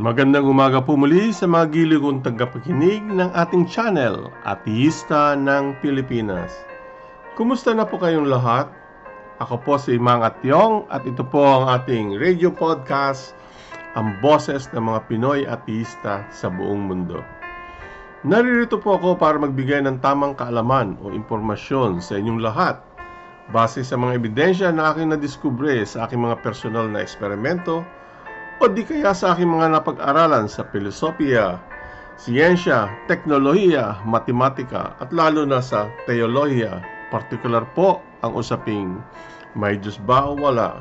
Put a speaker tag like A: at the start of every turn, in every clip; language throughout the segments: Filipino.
A: Magandang umaga po muli sa mga kong tagapakinig ng ating channel, Ateista ng Pilipinas. Kumusta na po kayong lahat? Ako po si Mang Atyong at ito po ang ating radio podcast, ang boses ng mga Pinoy ateista sa buong mundo. Naririto po ako para magbigay ng tamang kaalaman o impormasyon sa inyong lahat base sa mga ebidensya na aking nadiskubre sa aking mga personal na eksperimento o di kaya sa aking mga napag-aralan sa filosofiya, siyensya, teknolohiya, matematika at lalo na sa teolohiya, partikular po ang usaping may Diyos ba o wala.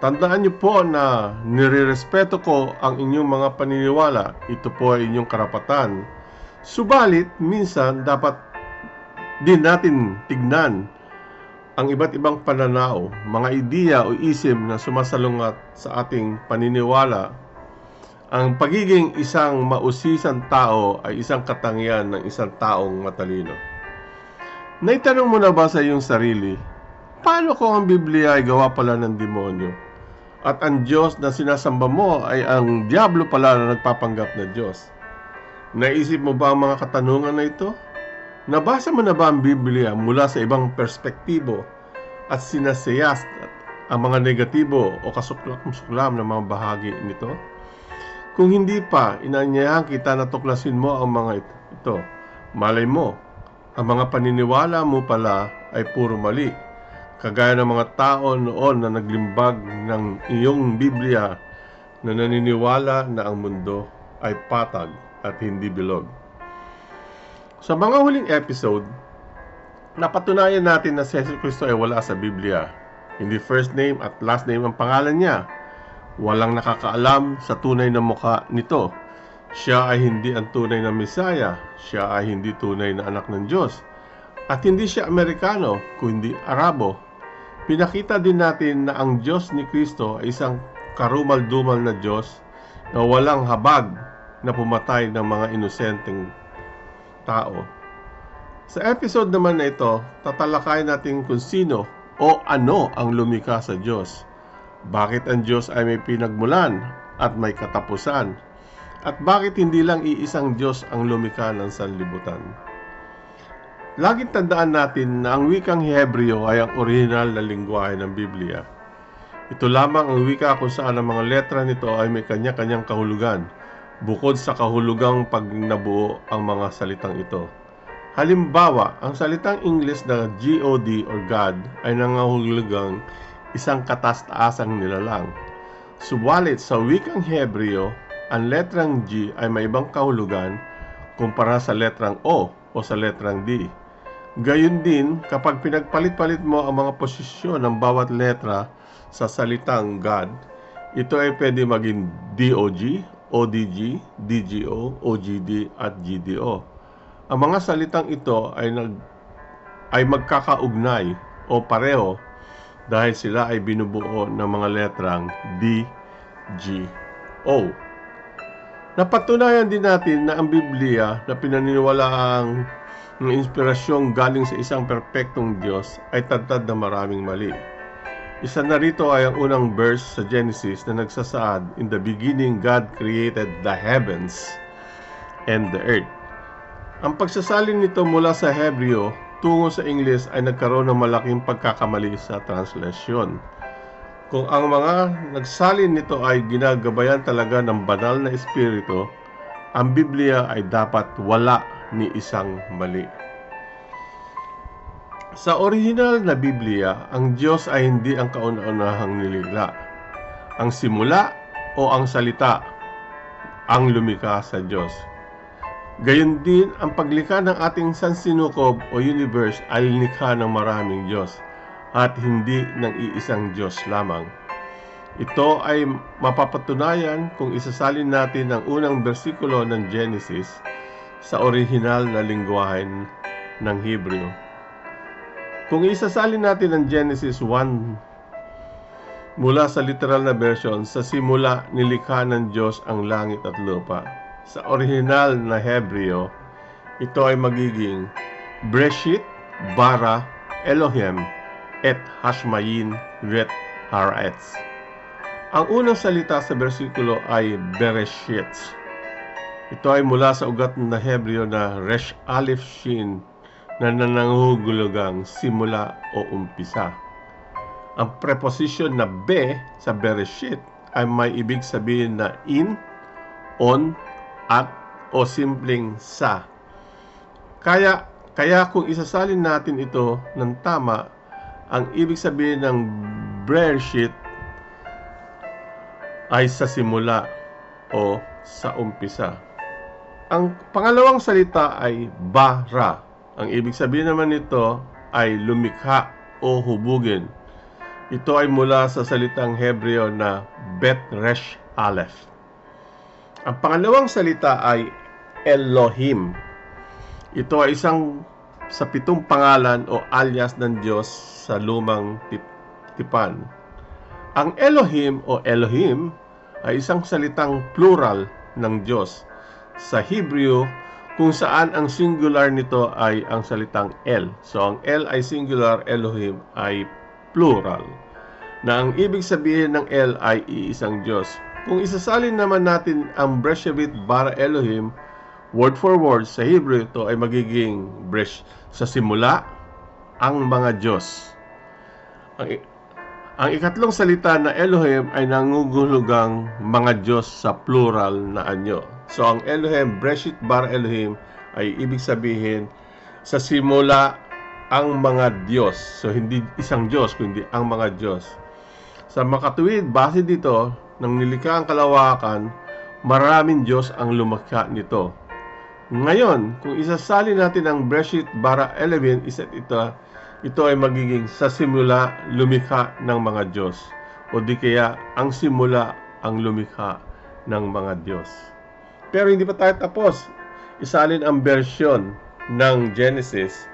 A: Tandaan niyo po na nirerespeto ko ang inyong mga paniniwala. Ito po ay inyong karapatan. Subalit, minsan dapat din natin tignan ang iba't ibang pananaw, mga ideya o isim na sumasalungat sa ating paniniwala. Ang pagiging isang mausisang tao ay isang katangian ng isang taong matalino. Naitanong mo na ba sa iyong sarili, paano kung ang Biblia ay gawa pala ng demonyo? At ang Diyos na sinasamba mo ay ang Diablo pala na nagpapanggap na Diyos? Naisip mo ba ang mga katanungan na ito? Nabasa mo na ba ang Biblia mula sa ibang perspektibo at sinasayas ang mga negatibo o kasuklam-suklam ng mga bahagi nito? Kung hindi pa, inaanyayahan kita na tuklasin mo ang mga ito. Malay mo, ang mga paniniwala mo pala ay puro mali. Kagaya ng mga tao noon na naglimbag ng iyong Biblia na naniniwala na ang mundo ay patag at hindi bilog. Sa mga huling episode, napatunayan natin na si Jesus Cristo ay wala sa Biblia. Hindi first name at last name ang pangalan niya. Walang nakakaalam sa tunay na mukha nito. Siya ay hindi ang tunay na Mesaya. Siya ay hindi tunay na anak ng Diyos. At hindi siya Amerikano, kundi Arabo. Pinakita din natin na ang Diyos ni Kristo ay isang karumal-dumal na Diyos na walang habag na pumatay ng mga inosenteng tao. Sa episode naman na ito, tatalakayin natin kung sino o ano ang lumikha sa Diyos. Bakit ang Diyos ay may pinagmulan at may katapusan? At bakit hindi lang iisang Diyos ang lumikha ng sanlibutan? Laging tandaan natin na ang wikang Hebreo ay ang original na lingwahe ng Biblia. Ito lamang ang wika kung saan ang mga letra nito ay may kanya-kanyang kahulugan bukod sa kahulugang pag nabuo ang mga salitang ito. Halimbawa, ang salitang English na God or God ay nangahulugang isang kataas-taasang nilalang. Subalit sa wikang Hebreo, ang letrang G ay may ibang kahulugan kumpara sa letrang O o sa letrang D. Gayun din, kapag pinagpalit-palit mo ang mga posisyon ng bawat letra sa salitang God, ito ay pwede maging DOG, ODG, DGO, OGD at GDO. Ang mga salitang ito ay nag ay magkakaugnay o pareho dahil sila ay binubuo ng mga letrang D, G, O. Napatunayan din natin na ang Biblia na pinaniniwalaang ng inspirasyong galing sa isang perpektong Diyos ay tantad na maraming mali. Isa na rito ay ang unang verse sa Genesis na nagsasaad, In the beginning God created the heavens and the earth. Ang pagsasalin nito mula sa Hebreo tungo sa English ay nagkaroon ng malaking pagkakamali sa translasyon. Kung ang mga nagsalin nito ay ginagabayan talaga ng banal na espiritu, ang Biblia ay dapat wala ni isang mali. Sa original na Biblia, ang Diyos ay hindi ang kauna-unahang nilikha. Ang simula o ang salita ang lumikha sa Diyos. Gayon din, ang paglikha ng ating sansinukob o universe ay likha ng maraming Diyos at hindi ng iisang Diyos lamang. Ito ay mapapatunayan kung isasalin natin ang unang bersikulo ng Genesis sa original na lingwahe ng Hebreo. Kung isasalin natin ang Genesis 1 mula sa literal na version, sa simula nilikha ng Diyos ang langit at lupa. Sa original na Hebreo, ito ay magiging Breshit bara Elohim et Hashmayin vet Haaretz. Ang unang salita sa bersikulo ay Bereshit. Ito ay mula sa ugat na Hebreo na Resh Aleph Shin na nanangugulugang simula o umpisa. Ang preposition na be sa Bereshit ay may ibig sabihin na in, on, at o simpleng sa. Kaya kaya kung isasalin natin ito ng tama, ang ibig sabihin ng Bereshit ay sa simula o sa umpisa. Ang pangalawang salita ay bara. Ang ibig sabihin naman nito ay lumikha o hubugin. Ito ay mula sa salitang Hebreo na Bet Resh Aleph. Ang pangalawang salita ay Elohim. Ito ay isang sa pitong pangalan o alias ng Diyos sa lumang tip- tipan. Ang Elohim o Elohim ay isang salitang plural ng Diyos. Sa Hebrew, kung saan ang singular nito ay ang salitang El. So ang El ay singular, Elohim ay plural. Na ang ibig sabihin ng El ay iisang Diyos. Kung isasalin naman natin ang Breshevit bara Elohim, word for word sa Hebrew ito ay magiging Bresh sa simula ang mga Diyos. Ang ikatlong salita na Elohim ay nangugulugang mga Diyos sa plural na anyo. So ang Elohim, Breshit bar Elohim ay ibig sabihin sa simula ang mga Diyos. So hindi isang Diyos kundi ang mga Diyos. Sa makatuwid, base dito, nang nilikha ang kalawakan, maraming Diyos ang lumakha nito. Ngayon, kung isasali natin ang Breshit bara Elohim, isa't ito, ito ay magiging sa simula lumikha ng mga Diyos o di kaya ang simula ang lumikha ng mga Diyos. Pero hindi pa tayo tapos. Isalin ang bersyon ng Genesis.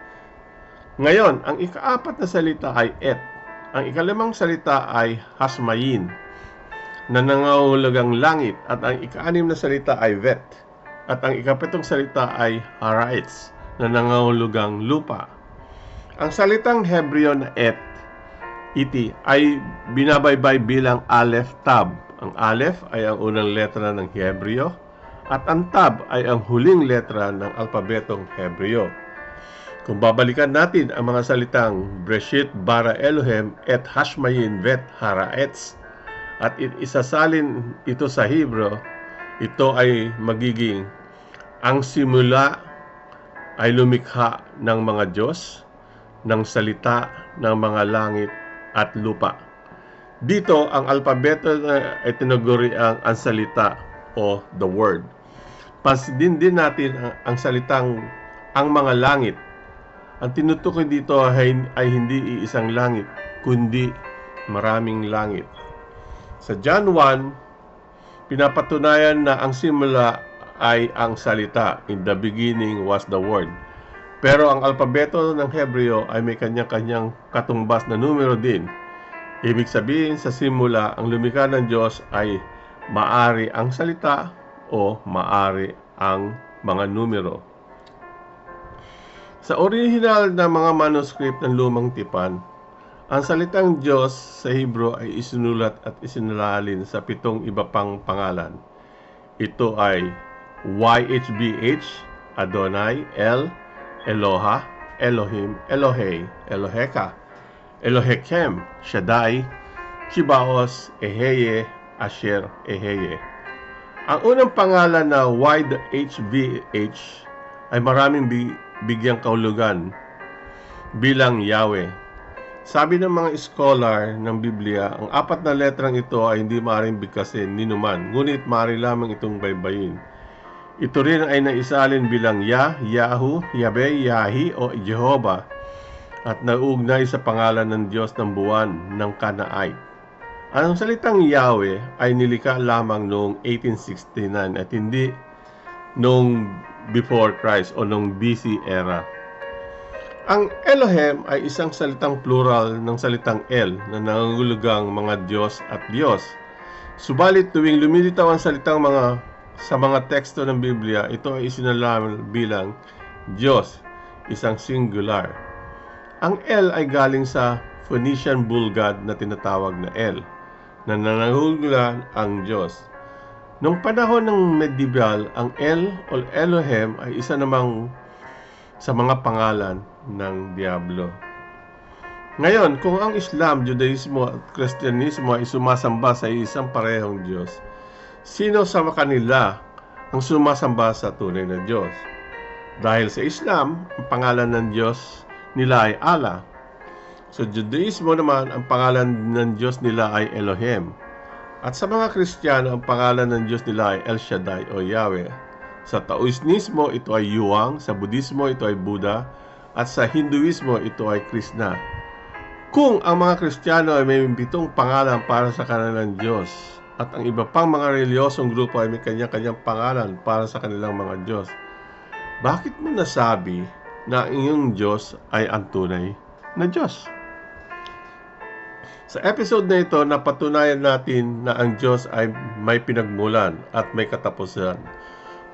A: Ngayon, ang ikaapat na salita ay et. Ang ikalimang salita ay hasmayin na nangangahulugang langit at ang ikaanim na salita ay vet at ang ikapitong salita ay haraitz na nangangahulugang lupa. Ang salitang Hebreo na et, iti, ay binabaybay bilang Aleph Tab. Ang Aleph ay ang unang letra ng Hebreo at ang Tab ay ang huling letra ng alpabetong Hebreo. Kung babalikan natin ang mga salitang Breshit bara Elohim et Hashmayin vet Haraetz at isasalin ito sa Hebrew, ito ay magiging ang simula ay lumikha ng mga Diyos, ng salita ng mga langit at lupa. Dito, ang alpabeto na ay tinaguri ang, ang salita o the word. Pasidin din natin ang, ang salitang ang mga langit. Ang tinutukoy dito ay, ay hindi iisang langit, kundi maraming langit. Sa John 1, pinapatunayan na ang simula ay ang salita. In the beginning was the word. Pero ang alpabeto ng Hebreo ay may kanyang-kanyang katumbas na numero din. Ibig sabihin sa simula, ang lumikha ng Diyos ay maari ang salita o maari ang mga numero. Sa original na mga manuscript ng lumang tipan, ang salitang Diyos sa Hebrew ay isinulat at isinalalin sa pitong iba pang pangalan. Ito ay YHBH, Adonai, El, Eloha, Elohim, Elohei, Eloheka, Elohechem, Shaddai, Chibaos, Eheye, Asher, Eheye. Ang unang pangalan na YHVH ay maraming bigyang kahulugan bilang Yahweh. Sabi ng mga scholar ng Biblia, ang apat na letrang ito ay hindi maaaring bigkasin ni numan, ngunit maaari lamang itong baybayin. Ito rin ay naisalin bilang Yah, Yahu, Yahweh, Yahi o Jehovah at nauugnay sa pangalan ng Diyos ng buwan ng Kanaay. Ang salitang Yahweh ay nilikha lamang noong 1869 at hindi noong before Christ o noong BC era. Ang Elohim ay isang salitang plural ng salitang El na nangangulugang mga Diyos at Diyos. Subalit tuwing lumilitaw ang salitang mga sa mga teksto ng Biblia, ito ay isinalaman bilang Diyos, isang singular. Ang El ay galing sa Phoenician bull god na tinatawag na El, na nanangulan ang Diyos. Noong panahon ng medieval, ang El o Elohim ay isa namang sa mga pangalan ng Diablo. Ngayon, kung ang Islam, Judaismo at Kristyanismo ay sumasamba sa isang parehong Diyos, sino sa kanila ang sumasamba sa tunay na Diyos? Dahil sa Islam, ang pangalan ng Diyos nila ay Allah. Sa Judaismo naman, ang pangalan ng Diyos nila ay Elohim. At sa mga Kristiyano, ang pangalan ng Diyos nila ay El Shaddai o Yahweh. Sa Taoismo, ito ay Yuang. Sa Budismo, ito ay Buddha. At sa Hinduismo, ito ay Krishna. Kung ang mga Kristiyano ay may pitong pangalan para sa kanilang Diyos, at ang iba pang mga reliyosong grupo ay may kanya-kanyang pangalan para sa kanilang mga Diyos, bakit mo nasabi na ang iyong Diyos ay ang tunay na Diyos? Sa episode na ito, napatunayan natin na ang Diyos ay may pinagmulan at may katapusan.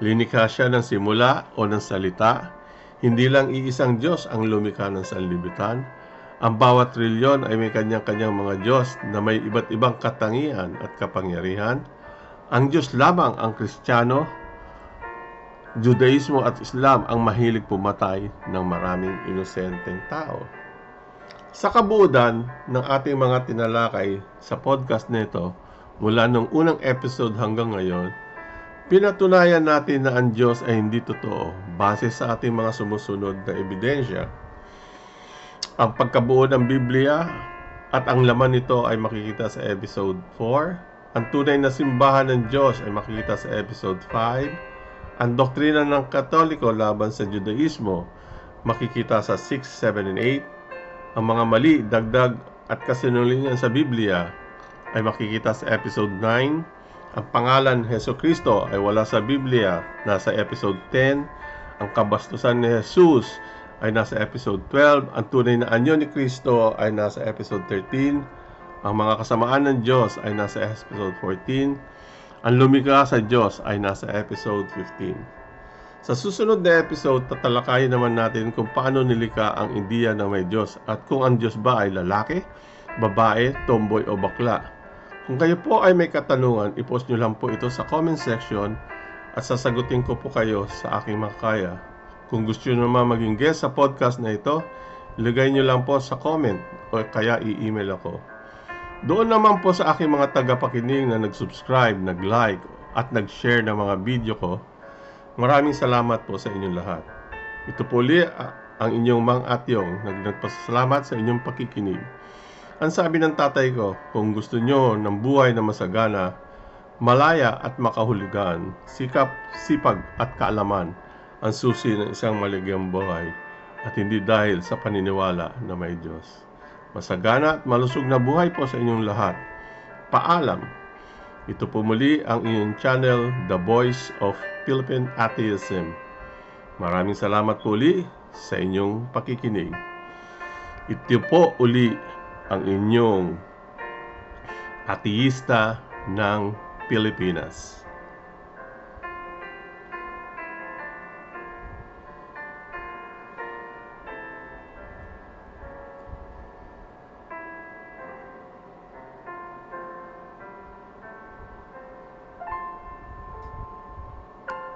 A: Linikha siya ng simula o ng salita. Hindi lang iisang Diyos ang lumikha ng sanlibutan. Ang bawat trilyon ay may kanyang-kanyang mga Diyos na may iba't ibang katangian at kapangyarihan. Ang Diyos lamang ang Kristiyano, Judaismo at Islam ang mahilig pumatay ng maraming inosenteng tao. Sa kabuudan ng ating mga tinalakay sa podcast nito, mula nung unang episode hanggang ngayon, pinatunayan natin na ang Diyos ay hindi totoo base sa ating mga sumusunod na ebidensya. Ang pagkabuo ng Biblia at ang laman nito ay makikita sa episode 4. Ang tunay na simbahan ng Diyos ay makikita sa episode 5. Ang doktrina ng Katoliko laban sa Judaismo makikita sa 6, 7, and 8 ang mga mali, dagdag at kasinungalingan sa Biblia ay makikita sa episode 9. Ang pangalan Heso Kristo ay wala sa Biblia, nasa episode 10. Ang kabastusan ni Jesus ay nasa episode 12. Ang tunay na anyo ni Kristo ay nasa episode 13. Ang mga kasamaan ng Diyos ay nasa episode 14. Ang lumikha sa Diyos ay nasa episode 15. Sa susunod na episode, tatalakayin naman natin kung paano nilikha ang Indiya ng may Diyos at kung ang Diyos ba ay lalaki, babae, tomboy o bakla. Kung kayo po ay may katanungan, ipost nyo lang po ito sa comment section at sasagutin ko po kayo sa aking makaya. Kung gusto nyo naman maging guest sa podcast na ito, ilagay nyo lang po sa comment o kaya i-email ako. Doon naman po sa aking mga tagapakinig na nag-subscribe, nag-like at nag-share ng mga video ko, Maraming salamat po sa inyong lahat. Ito po ulit ang inyong Mang Atyong na nagpasalamat sa inyong pakikinig. Ang sabi ng tatay ko, kung gusto nyo ng buhay na masagana, malaya at makahuligan, sikap, sipag at kaalaman ang susi ng isang maligyang buhay at hindi dahil sa paniniwala na may Diyos. Masagana at malusog na buhay po sa inyong lahat. Paalam! Ito po muli ang inyong channel, The Voice of Philippine Atheism. Maraming salamat po uli sa inyong pakikinig. Ito po uli ang inyong ateista ng Pilipinas.